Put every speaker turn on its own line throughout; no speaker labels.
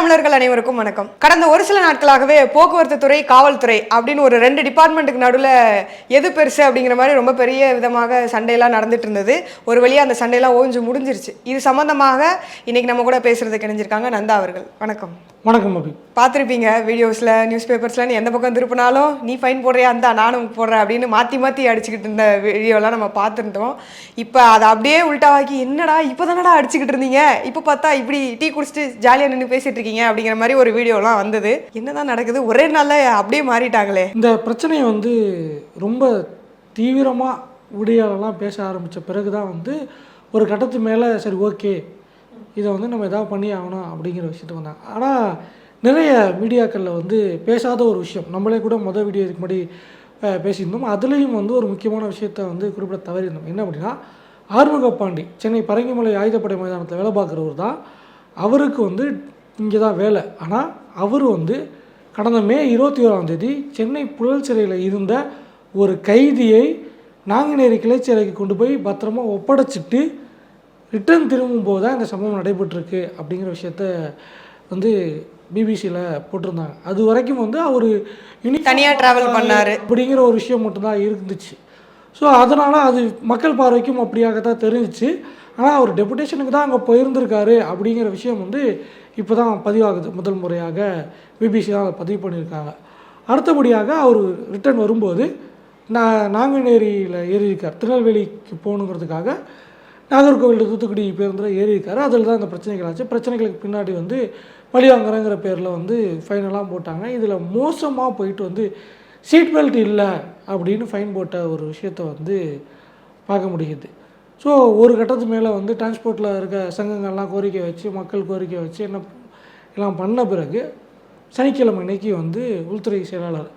தமிழர்கள் அனைவருக்கும் வணக்கம். கடந்த ஒரு சில நாட்களாகவே போக்குவரத்து துறை காவல்துறை அப்படின்னு ஒரு ரெண்டு டிபார்ட்மெண்ட்டுக்கு நடுவில் எது பெருசு அப்படிங்கிற மாதிரி ரொம்ப பெரிய விதமாக சண்டையெல்லாம் நடந்துட்டு இருந்தது. ஒரு வழியாக அந்த சண்டையெல்லாம் ஓஞ்சு முடிஞ்சிருச்சு. இது சம்பந்தமாக இன்னைக்கு நம்ம கூட பேசுறதுக்கு இணைஞ்சிருக்காங்க நந்தா அவர்கள். வணக்கம்.
வணக்கம் அபி.
பார்த்துருப்பீங்க வீடியோஸில் நியூஸ் பேப்பர்ஸில் எந்த பக்கம் திருப்பினாலும் நீ ஃபைன் போடுறியா அந்த நானும் போடுறேன் அப்படின்னு மாற்றி மாற்றி அடிச்சுக்கிட்டு இருந்த வீடியோலாம் நம்ம பார்த்துருந்தோம். இப்போ அதை அப்படியே உள்டாவாக்கி என்னடா இப்போ தானடா அடிச்சுக்கிட்டு இருந்தீங்க? இப்போ பார்த்தா இப்படி டீ குடிச்சிட்டு ஜாலியாக நின்று பேசிட்டு இருக்கீங்க. அப்படிங்கிற மாதிரி ஒரு வீடியோலாம் வந்தது. என்னதான் நடக்குது? ஒரே நாளில் அப்படியே மாறிட்டாங்களே.
இந்த பிரச்சனையை வந்து ரொம்ப தீவிரமாக விடியாலெல்லாம் பேச ஆரம்பித்த பிறகு தான் வந்து ஒரு கட்டத்து மேலே சரி ஓகே இதை வந்து நம்ம எதாவது பண்ணி ஆகணும் அப்படிங்கிற விஷயத்துக்கு வந்தாங்க ஆனால் நிறைய மீடியாக்களில் வந்து பேசாத ஒரு விஷயம் நம்மளே கூட மொதல் வீடியோ இதுக்கு முன்னாடி பேசியிருந்தோம். அதுலேயும் வந்து ஒரு முக்கியமான விஷயத்தை வந்து குறிப்பிட தவறியிருந்தோம். என்ன அப்படின்னா ஆறுமுகபாண்டி சென்னை பரங்கிமலை ஆயுதப்படை மைதானத்தில் வேலை பார்க்குறவர் தான் அவருக்கு வந்து இங்கே தான் வேலை. ஆனால் அவர் வந்து கடந்த மே இருபத்தி ஓராம் தேதி சென்னை புழல் சிறையில் இருந்த ஒரு கைதியை நாங்குநேரி கிளை சிறைக்கு கொண்டு போய் பத்திரமா ஒப்படைச்சிட்டு ரிட்டர்ன் திரும்பும்போது தான் இந்த சம்பவம் நடைபெற்றிருக்கு அப்படிங்கிற விஷயத்த வந்து பிபிசியில் போட்டிருந்தாங்க. அது வரைக்கும் வந்து அவர்
தனியா travel பண்ணாரு.
அப்படிங்கிற ஒரு விஷயம் மட்டும்தான் இருந்துச்சு. ஸோ அதனால் அது மக்கள் பார்வைக்கும் அப்படியாகத்தான் தெரிஞ்சிச்சு. ஆனால் அவர் டெபுடேஷனுக்கு தான் அங்கே போயிருந்திருக்காரு அப்படிங்கிற விஷயம் வந்து இப்போ தான் பதிவாகுது முதல் முறையாக. பிபிசி தான் அதை பதிவு பண்ணியிருக்காங்க. அடுத்தபடியாக அவர் ரிட்டர்ன் வரும்போது நான் நாங்குநேரியில் ஏறியிருக்கார். திருநெல்வேலிக்கு போகணுங்கிறதுக்காக நாகர்கோவில் தூத்துக்குடி பேருந்தில் ஏறியிருக்காரு. அதில் தான் இந்த பிரச்சனைகள் ஆச்சு. பிரச்சனைகளுக்கு பின்னாடி வந்து பழிவாங்குறங்கிற பேரில் வந்து ஃபைனெல்லாம் போட்டாங்க. இதில் மோசமாக போயிட்டு வந்து சீட் பெல்ட் இல்லை அப்படின்னு ஃபைன் போட்ட ஒரு விஷயத்தை வந்து பார்க்க முடியுது. ஸோ ஒரு கட்டத்து மேலே வந்து டிரான்ஸ்போர்ட்டில் இருக்க சங்கங்கள்லாம் கோரிக்கை வச்சு மக்கள் கோரிக்கை வச்சு என்ன எல்லாம் பண்ண பிறகு சனிக்கிழமை அன்னைக்கு வந்து உள்துறை செயலாளர்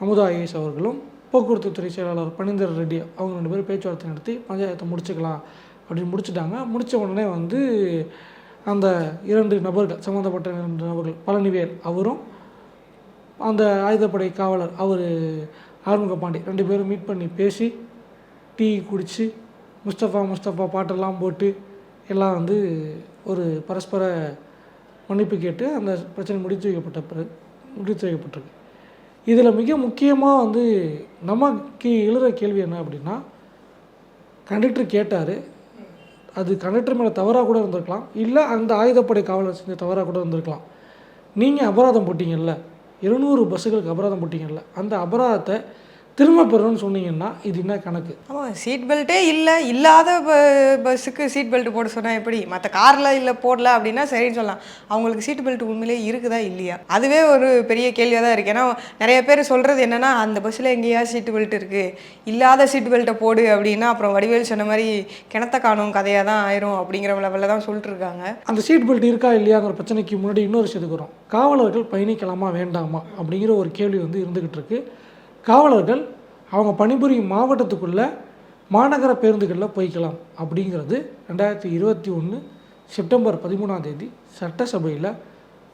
அமுதா ஐஏஎஸ் அவர்களும் போக்குவரத்து துறை செயலாளர் பனிந்தர் ரெட்டி அவங்க ரெண்டு பேரும் பேச்சுவார்த்தை நடத்தி பஞ்சாயத்தை முடிச்சுக்கலாம் அப்படின்னு முடிச்சுட்டாங்க. முடித்த உடனே வந்து அந்த இரண்டு நபர்கள் சம்மந்தப்பட்ட இரண்டு நபர்கள் பழனிவேல் அவரும் அந்த ஆயுதப்படை காவலர் அவர் ஆறுமுக பாண்டி ரெண்டு பேரும் மீட் பண்ணி பேசி டீ குடித்து முஸ்தபா முஸ்தபா பாட்டெல்லாம் போட்டு எல்லாம் வந்து ஒரு பரஸ்பர மன்னிப்பு கேட்டு அந்த பிரச்சனை முடித்து வைக்கப்பட்ட பிறகு முடித்து வைக்கப்பட்டிருக்கு. இதில் மிக முக்கியமாக வந்து நமக்கு எழுற கேள்வி என்ன அப்படின்னா கண்டக்டர் கேட்டார். அது கண்டக்டர் மேலே தவறாக கூட இருந்திருக்கலாம். இல்லை அந்த ஆயுதப்படை காவலர் செஞ்ச தவறாக கூட இருந்திருக்கலாம். நீங்கள் அபராதம் போட்டிங்கல்ல. இருநூறு பஸ்ஸுகளுக்கு அபராதம் போட்டிங்கல்ல. அந்த அபராதத்தை திரும்ப பெறணும்னு சொன்னீங்கன்னா இது என்ன கணக்கு?
ஆமாம் சீட் பெல்ட்டே இல்லை இல்லாத பஸ்ஸுக்கு சீட் பெல்ட் போட சொன்னால் எப்படி? மற்ற காரில் இல்லை போடல அப்படின்னா சரின்னு சொல்லலாம். அவங்களுக்கு சீட் பெல்ட் உண்மையிலே இருக்குதா இல்லையா? அதுவே ஒரு பெரிய கேள்வியாக தான் இருக்குது ஏன்னா நிறைய பேர் சொல்கிறது என்னென்னா அந்த பஸ்ஸில் எங்கேயா சீட் பெல்ட் இருக்குது இல்லாத சீட் பெல்ட்டை போடு அப்படின்னா அப்புறம் வடிவேல் சொன்ன மாதிரி கிணத்த காணும் கதையாக தான் ஆயிரும் அப்படிங்கிற லெவலில் தான் சொல்லிட்டு இருக்காங்க.
அந்த சீட் பெல்ட் இருக்கா இல்லையாங்கிற பிரச்சனைக்கு முன்னாடி இன்னொரு விஷயத்துக்கு வரும். காவலர்கள் பயணிக்கலாமா வேண்டாமா அப்படிங்கிற ஒரு கேள்வி வந்து இருந்துக்கிட்டு இருக்கு. காவலர்கள் அவங்க பணிபுரியும் மாவட்டத்துக்குள்ளே மாநகர பேருந்துகளில் போய்க்கலாம் அப்படிங்கிறது ரெண்டாயிரத்தி இருபத்தி ஒன்று செப்டம்பர் பதிமூணாம் தேதி சட்டசபையில்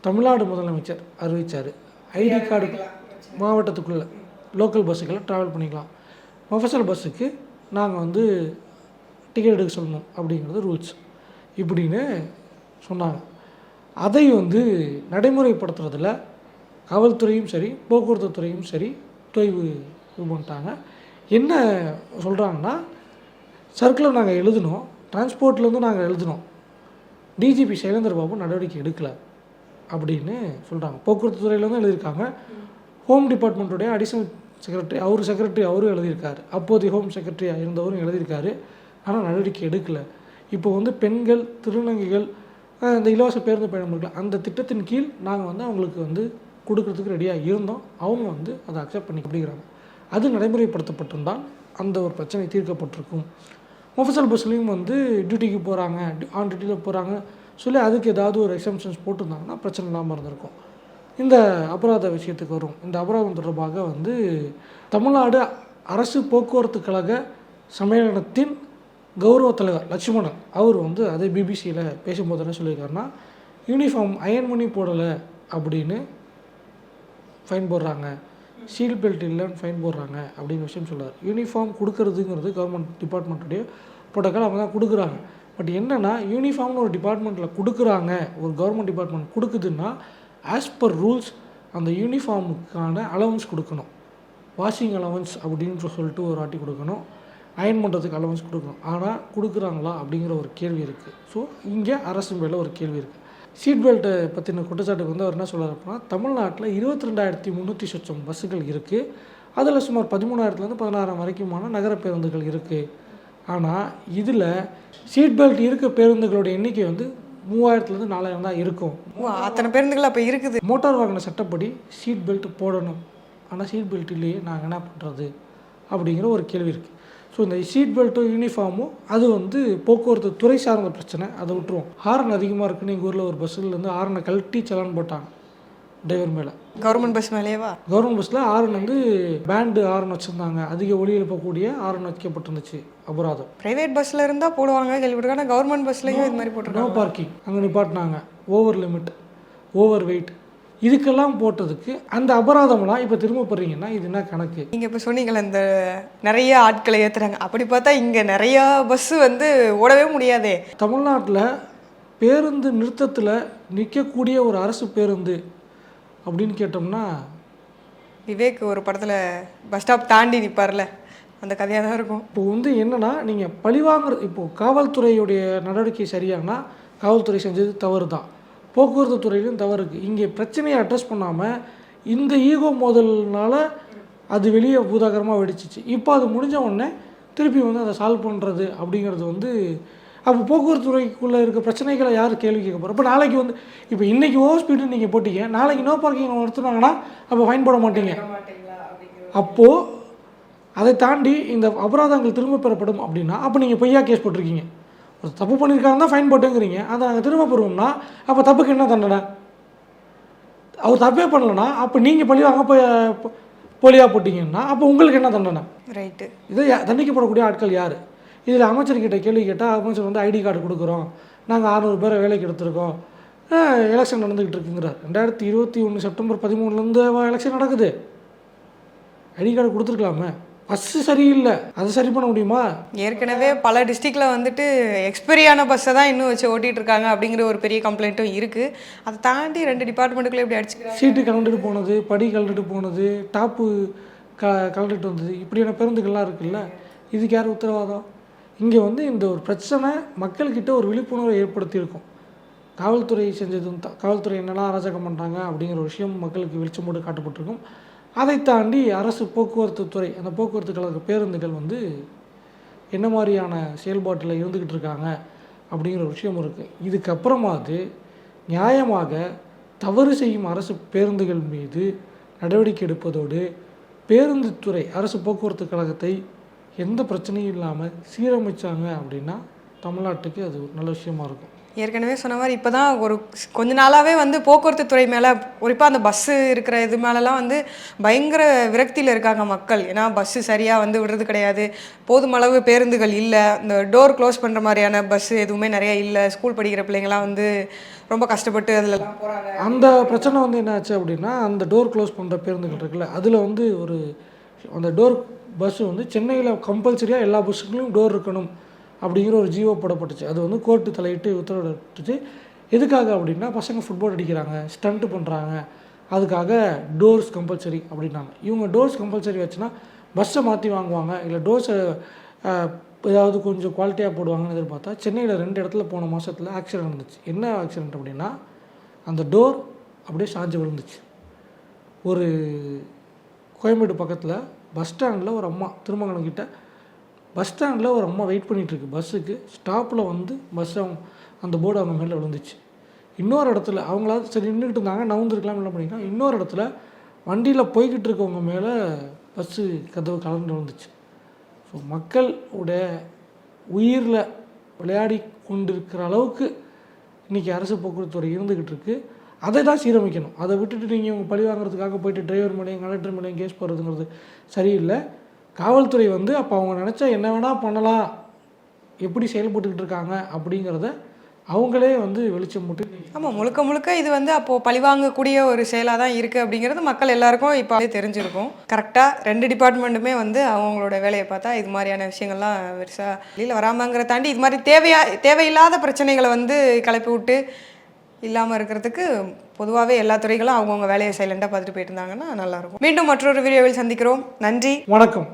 தமிழ்நாடு முதலமைச்சர் அறிவித்தார் ஐடி கார்டு மாவட்டத்துக்குள்ளே லோக்கல் பஸ்ஸுகளை ட்ராவல் பண்ணிக்கலாம். மொஃபசல் பஸ்ஸுக்கு நாங்கள் வந்து டிக்கெட் எடுக்க சொல்லணும் அப்படிங்கிறது ரூல்ஸ் இப்படின்னு சொன்னாங்க. அதை வந்து நடைமுறைப்படுத்துறதில் காவல்துறையும் சரி போக்குவரத்து துறையும் சரி தொய்வு இது பண்ணிட்டாங்க. என்ன சொல்கிறாங்கன்னா சர்க்குலர் நாங்கள் எழுதினோம் டிரான்ஸ்போர்ட்லேருந்து நாங்கள் எழுதினோம் டிஜிபி சைலேந்திர பாபு நடவடிக்கை எடுக்கலை அப்படின்னு சொல்கிறாங்க போக்குவரத்து துறையிலேருந்து எழுதியிருக்காங்க. ஹோம் டிபார்ட்மெண்ட்டுடைய அடிஷனல் செக்ரட்டரி அவர் செக்ரட்டரி அவரும் எழுதியிருக்காரு. அப்போதைய ஹோம் செக்ரட்டரியாக இருந்தவரும் எழுதியிருக்காரு. ஆனால் நடவடிக்கை எடுக்கலை. இப்போ வந்து பெண்கள் திருநங்கைகள் இந்த இலவச பேருந்து பயணம் இருக்குல்ல அந்த திட்டத்தின் கீழ் நாங்கள் வந்து அவங்களுக்கு வந்து கொடுக்கறதுக்கு ரெடியாக இருந்தோம். அவங்க வந்து அதை அக்செப்ட் பண்ணி அப்படிங்கிறாங்க. அது நடைமுறைப்படுத்தப்பட்டிருந்தால் அந்த ஒரு பிரச்சனை தீர்க்கப்பட்டிருக்கும். மொஃபசல் பஸ்லேயும் வந்து டியூட்டிக்கு போகிறாங்க ஆன் டியூட்டியில் போகிறாங்க சொல்லி அதுக்கு ஏதாவது ஒரு எக்ஸம்ஷன்ஸ் போட்டிருந்தாங்கன்னா பிரச்சனை இல்லாமல் இருந்திருக்கும். இந்த அபராத விஷயத்துக்கு வரும். இந்த அபராதம் தொடர்பாக வந்து தமிழ்நாடு அரசு போக்குவரத்து கழக சம்மேளனத்தின் கௌரவ தலைவர் லட்சுமணன் அவர் வந்து அதே பிபிசியில் பேசும்போது என்ன சொல்லியிருக்காருன்னா யூனிஃபார்ம் அயன் பண்ணி போடலை அப்படின்னு ஃபைன் போடுறாங்க. சீல் பெல்ட் இல்லைன்னு ஃபைன் போடுறாங்க அப்படின்னு விஷயம் சொல்கிறார் யூனிஃபார்ம் கொடுக்கறதுங்கிறது கவர்மெண்ட் டிபார்ட்மெண்ட்டுடைய ப்ரோட்டோக்கால் அவங்க தான் கொடுக்குறாங்க. பட் என்னென்னா யூனிஃபார்ம்னு ஒரு டிபார்ட்மெண்ட்டில் கொடுக்குறாங்க ஒரு கவர்மெண்ட் டிபார்ட்மெண்ட் கொடுக்குதுன்னா ஆஸ் பர் ரூல்ஸ் அந்த யூனிஃபார்முக்கான அலவன்ஸ் கொடுக்கணும். வாஷிங் அலவன்ஸ் அப்படின்னு சொல்லிட்டு ஒரு வாட்டி கொடுக்கணும். அயன் பண்ணுறதுக்கு அலவன்ஸ் கொடுக்கணும். ஆனால் கொடுக்குறாங்களா அப்படிங்கிற ஒரு கேள்வி இருக்குது ஸோ இங்கே அரசு மேலே ஒரு கேள்வி இருக்குது சீட் பெல்ட்டை பற்றின குற்றச்சாட்டுக்கு வந்து அவர் என்ன சொல்றாரு அப்படின்னா தமிழ்நாட்டில் இருபத்தி ரெண்டாயிரத்தி முந்நூற்றி சொச்சம் பஸ்ஸுகள் இருக்குது அதில் சுமார் பதிமூணாயிரத்துலேருந்து பதினாறாயிரம் வரைக்குமான நகர பேருந்துகள் இருக்குது ஆனால் இதில் சீட் பெல்ட் இருக்க பேருந்துகளோட எண்ணிக்கை வந்து மூவாயிரத்துலேருந்து நாலாயிரம் தான் இருக்கும்.
அத்தனை பேருந்துகள் அப்போ இருக்குது.
மோட்டார் வாகன சட்டப்படி சீட் பெல்ட் போடணும். ஆனால் சீட் பெல்ட் இல்லையே நாங்கள் என்ன பண்ணுறது அப்படிங்கிற ஒரு கேள்வி இருக்குது ஸோ இந்த சீட் பெல்ட்டும் யூனிஃபார்மும் அது வந்து போக்குவரத்து துறை சார்ந்த பிரச்சனை. அதை விட்டுருவோம். ஹாரன் அதிகமாக இருக்குன்னு எங்கள் ஊரில் ஒரு பஸ்ஸில் இருந்து ஹாரனை கழட்டி சலான் போட்டாங்க டிரைவர் மேலே.
கவர்மெண்ட் பஸ் மேலேயேவா
கவர்மெண்ட் பஸ்ஸில் ஹாரன் வந்து பேண்டு ஹாரன் வச்சுருந்தாங்க. அதிக ஒலி எழுப்பக்கூடிய ஹாரன் வைக்கப்பட்டிருந்துச்சு அபராதம்.
பிரைவேட் பஸ்ஸில் இருந்தால் போடுவாங்க கேள்விப்பட்டிருக்கேன். ஆனால் கவர்மெண்ட் பஸ்லையும் இது மாதிரி
நோ
போட்டிருக்காங்க.
பார்க்கிங் அங்கே நிப்பாட்டினாங்க. ஓவர் லிமிட் ஓவர் வெயிட் இதுக்கெல்லாம் போட்டதுக்கு அந்த அபராதம்லாம் இப்போ திரும்ப போடுறீங்கன்னா இது என்ன கணக்கு?
நீங்கள் இப்போ சொன்னீங்களே இந்த நிறைய ஆட்களை ஏற்றுறாங்க அப்படி பார்த்தா இங்கே நிறையா பஸ்ஸு வந்து ஓடவே முடியாதே.
தமிழ்நாட்டில் பேருந்து நிறுத்தத்தில் நிற்கக்கூடிய ஒரு அரசு பேருந்து அப்படின்னு கேட்டோம்னா
விவேக் ஒரு படத்தில் பஸ் ஸ்டாப் தாண்டி நிற்பார்ல அந்த கதையாக தான் இருக்கும்.
இப்போ வந்து என்னன்னா நீங்கள் பழிவாங்குற இப்போது காவல்துறையுடைய நடவடிக்கை சரியானா காவல்துறை செஞ்சது தவறு தான் போக்குவரத்து துறையிலும் தவறு இருக்குது இங்கே பிரச்சனையை அட்ரஸ் பண்ணாமல் இந்த ஈகோ மோதல்னால அது வெளியே பூதாகரமாக வெடிச்சிச்சு. இப்போ அது முடிஞ்ச உடனே திருப்பி வந்து அதை சால்வ் பண்ணுறது அப்படிங்கிறது வந்து அப்போ போக்குவரத்து துறைக்குள்ளே இருக்க பிரச்சனைகளை யார் கேள்வி கேட்க போகிறோம் இப்போ நாளைக்கு வந்து இப்போ இன்றைக்கி ஓவர் ஸ்பீடு நீங்கள் போட்டீங்க நாளைக்கு நோ பார்க்கிங் நிறுத்துனாங்கன்னா அப்போ ஃபைன் போட மாட்டீங்க. அப்போது அதை தாண்டி இந்த அபராதங்கள் திரும்ப பெறப்படும் அப்படின்னா அப்போ நீங்கள் பொய்யா கேஸ் போட்டிருக்கீங்க. தப்பு பண்ணியிருக்காங்க தான் ஃபைன் போட்டுங்கிறீங்க. அதை நாங்கள் திரும்ப பெறுவோம்னா அப்போ தப்புக்கு என்ன தண்டனை? அவர் தப்பே பண்ணலன்னா அப்போ நீங்கள் பழி வாங்க போய் போலியாக போட்டீங்கன்னா அப்போ உங்களுக்கு என்ன தண்டனை?
ரைட்டு
இதை தண்டிக்கப்படக்கூடிய ஆட்கள் யார்? இதில் அமைச்சர்கிட்ட கேள்வி கேட்டால் அமைச்சர் வந்து ஐடி கார்டு கொடுக்குறோம். நாங்கள் அறநூறு பேரை வேலைக்கு எடுத்திருக்கோம். எலெக்ஷன் நடந்துக்கிட்டு இருக்குங்கிறார். ரெண்டாயிரத்தி இருபத்தி ஒன்று செப்டம்பர் பதிமூணுலேருந்து எலெக்ஷன் நடக்குது. ஐடி கார்டு கொடுத்துருக்கலாமே. பஸ்ஸு சரியில்லை. அதை சரி பண்ண முடியுமா?
ஏற்கனவே பல டிஸ்ட்ரிக்ட்ல வந்துட்டு எக்ஸ்பெரியான பஸ்ஸை தான் இன்னும் வச்சு ஓட்டிட்டு இருக்காங்க அப்படிங்கிற ஒரு பெரிய கம்ப்ளைண்ட்டும் இருக்குது அதை தாண்டி ரெண்டு டிபார்ட்மெண்ட்டுக்குள்ளே இப்படி அடிச்சுக்கிறாங்க?
சீட்டு கலந்துட்டு போனது படி கலந்துட்டு போனது டாப்பு க கலந்துட்டு வந்தது இப்படியான பேருந்துகள்லாம் இருக்குல்ல? இதுக்கு யார் உத்தரவாதம்? இங்கே வந்து இந்த ஒரு பிரச்சனை மக்கள்கிட்ட ஒரு விழிப்புணர்வை ஏற்படுத்தியிருக்கும். காவல்துறை செஞ்சதும் த- காவல்துறை என்னெல்லாம் அராஜகம் பண்ணுறாங்க அப்படிங்கிற ஒரு விஷயம் மக்களுக்கு வெளிச்சம் போட்டு காட்டப்பட்டிருக்கும். அதை தாண்டி அரசு போக்குவரத்து துறை அந்த போக்குவரத்து கழக பேருந்துகள் வந்து என்ன மாதிரியான செயல்பாட்டில் இருந்துக்கிட்டு இருக்காங்க அப்படிங்கிற ஒரு விஷயம் இருக்குது இதுக்கப்புறமாவது நியாயமாக தவறு செய்யும் அரசு பேருந்துகள் மீது நடவடிக்கை எடுப்பதோடு பேருந்து துறை அரசு போக்குவரத்து கழகத்தை எந்த பிரச்சனையும் இல்லாமல் சீரமைச்சாங்க அப்படின்னா தமிழ்நாட்டுக்கு அது ஒரு நல்ல விஷயமா இருக்கும்.
ஏற்கனவே சொன்ன மாதிரி இப்போ தான் ஒரு கொஞ்ச நாளாகவே வந்து போக்குவரத்து துறை மேலே குறிப்பாக அந்த பஸ்ஸு இருக்கிற இது மேலெலாம் வந்து பயங்கர விரக்தியில் இருக்காங்க மக்கள். ஏன்னா பஸ்ஸு சரியாக வந்து விடுறது கிடையாது. போதுமளவு பேருந்துகள் இல்லை. இந்த டோர் க்ளோஸ் பண்ணுற மாதிரியான பஸ்ஸு எதுவுமே நிறையா இல்லை. ஸ்கூல் படிக்கிற பிள்ளைங்களாம் வந்து ரொம்ப கஷ்டப்பட்டு அதிலலாம் போகிறாங்க
அந்த பிரச்சனை வந்து என்ன ஆச்சு அப்படின்னா அந்த டோர் க்ளோஸ் பண்ணுற பேருந்துகள் இருக்குல்ல அதில் வந்து ஒரு அந்த டோர் பஸ்ஸு வந்து சென்னையில் கம்பல்சரியாக எல்லா பஸ்ஸுங்களும் டோர் இருக்கணும். அப்படிங்கிற ஒரு ஜீவோ போடப்பட்டுச்சு. அது வந்து கோர்ட்டு தலையிட்டு உத்தரவிட்டுச்சு. எதுக்காக அப்படின்னா பசங்க ஃபுட்பால் அடிக்கிறாங்க ஸ்டண்ட்டு பண்ணுறாங்க அதுக்காக டோர்ஸ் கம்பல்சரி அப்படின்னாங்க. இவங்க டோர்ஸ் கம்பல்சரி வச்சுன்னா பஸ்ஸை மாற்றி வாங்குவாங்க. இல்லை டோர்ஸை ஏதாவது கொஞ்சம் குவாலிட்டியாக போடுவாங்கன்னு எதிர்பார்த்தா சென்னையில் ரெண்டு இடத்துல போன மாதத்தில் ஆக்சிடென்ட் இருந்துச்சு என்ன ஆக்சிடென்ட் அப்படின்னா அந்த டோர் அப்படியே சாஞ்சு விழுந்துச்சு. ஒரு கோயம்பேடு பக்கத்தில் பஸ் ஸ்டாண்டில் ஒரு அம்மா திருமங்கலம் கிட்ட பஸ் ஸ்டாண்டில் ஒரு அம்மா வெயிட் பண்ணிகிட்ருக்கு பஸ்ஸுக்கு ஸ்டாப்பில் வந்து பஸ் அந்த போர்டு அவங்க மேலே விழுந்துச்சு. இன்னொரு இடத்துல அவங்களாவது சரி நின்றுக்கிட்டு இருந்தாங்க நவுந்துருக்கலாம் என்ன பண்ணிக்கலாம் இன்னொரு இடத்துல வண்டியில் போய்கிட்டு இருக்கவங்க மேலே பஸ்ஸு கதவு கலந்து விழுந்துச்சு. ஸோ மக்களுடைய உயிரில் விளையாடி கொண்டிருக்கிற அளவுக்கு இன்றைக்கி அரசு போக்குவரத்து துறை இருந்துக்கிட்டு இருக்குது அதை தான் சீரமைக்கணும். அதை விட்டுட்டு நீங்கள் உங்கள் பழி வாங்குறதுக்காக போயிட்டு டிரைவர் மேலேயும் கலெக்டர் மேலேயும் கேஸ் போடுறதுங்கிறது சரியில்லை. காவல்துறை வந்து அப்போ அவங்க நினச்சா என்ன வேணால் பண்ணலாம் எப்படி செயல்பட்டுக்கிட்டு இருக்காங்க அப்படிங்கிறத அவங்களே வந்து வெளிச்சம் போட்டு
ஆமாம் முழுக்க முழுக்க இது வந்து அப்போது பழிவாங்கக்கூடிய ஒரு செயலாக தான் இருக்குது அப்படிங்கிறது மக்கள் எல்லாருக்கும் இப்போ தெரிஞ்சிருக்கும். கரெக்டாக ரெண்டு டிபார்ட்மெண்ட்டுமே வந்து அவங்களோட வேலையை பார்த்தா இது மாதிரியான விஷயங்கள்லாம் பெருசாக வெளியில் வராமங்கிற தாண்டி இது மாதிரி தேவையா தேவையில்லாத பிரச்சனைகளை வந்து கிளப்பி விட்டு இல்லாமல் இருக்கிறதுக்கு பொதுவாகவே எல்லா துறைகளும் அவங்கவுங்க வேலையை சைலண்டாக பார்த்துட்டு போயிட்டு இருந்தாங்கன்னா நல்லாயிருக்கும் மீண்டும் மற்றொரு வீடியோவில் சந்திக்கிறோம். நன்றி.
வணக்கம்.